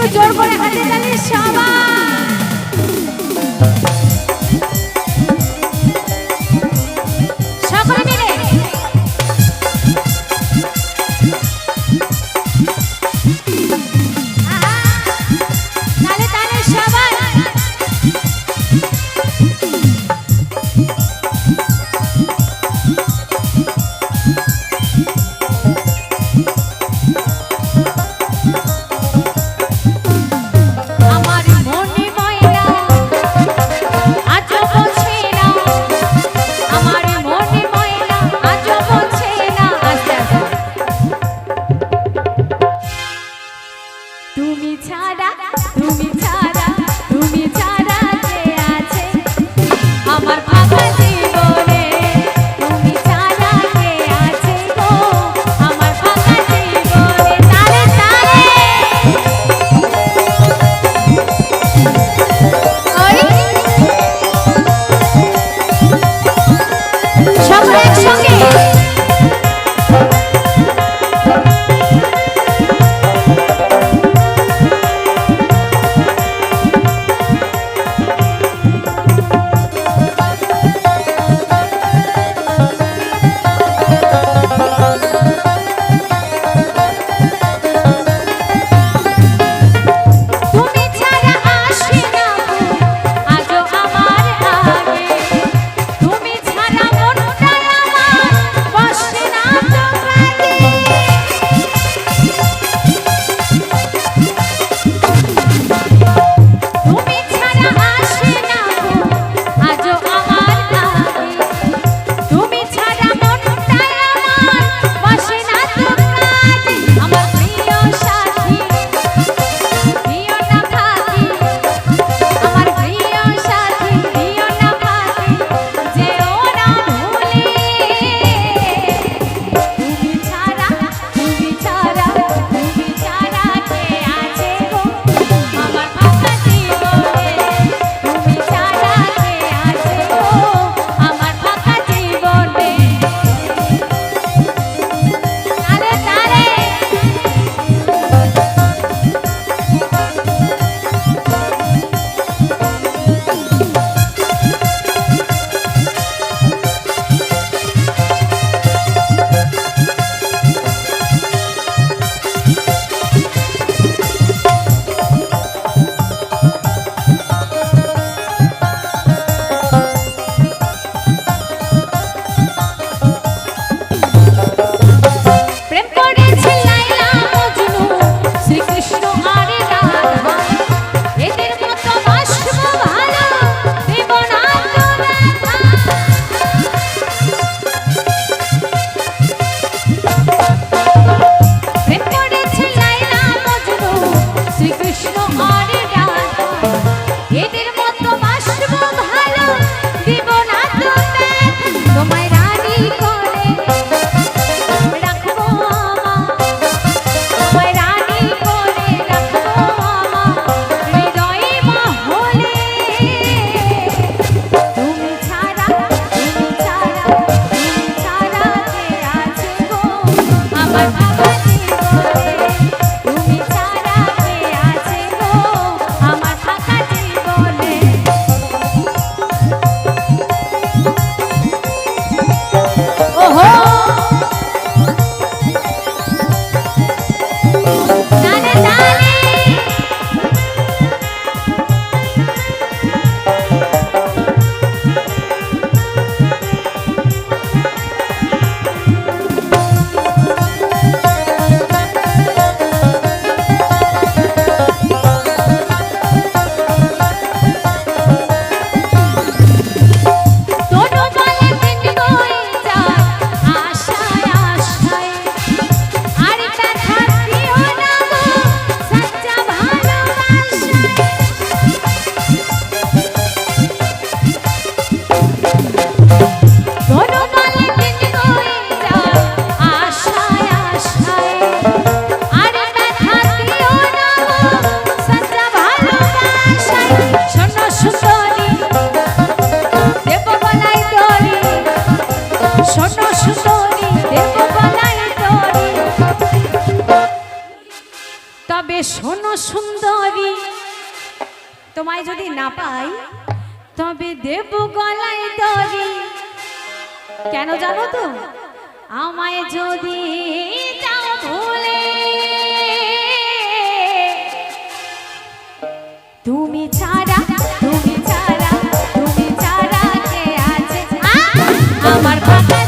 একটু জোর করে হাতে তালি সবাই তবে শোনো সুন্দরী, তোমায় যদি না পাই, তবে দেব গলায় দরি কেন জানো তো? আমায় যদি ভুলে, তুমি ছাড়া, তুমি আমার কথা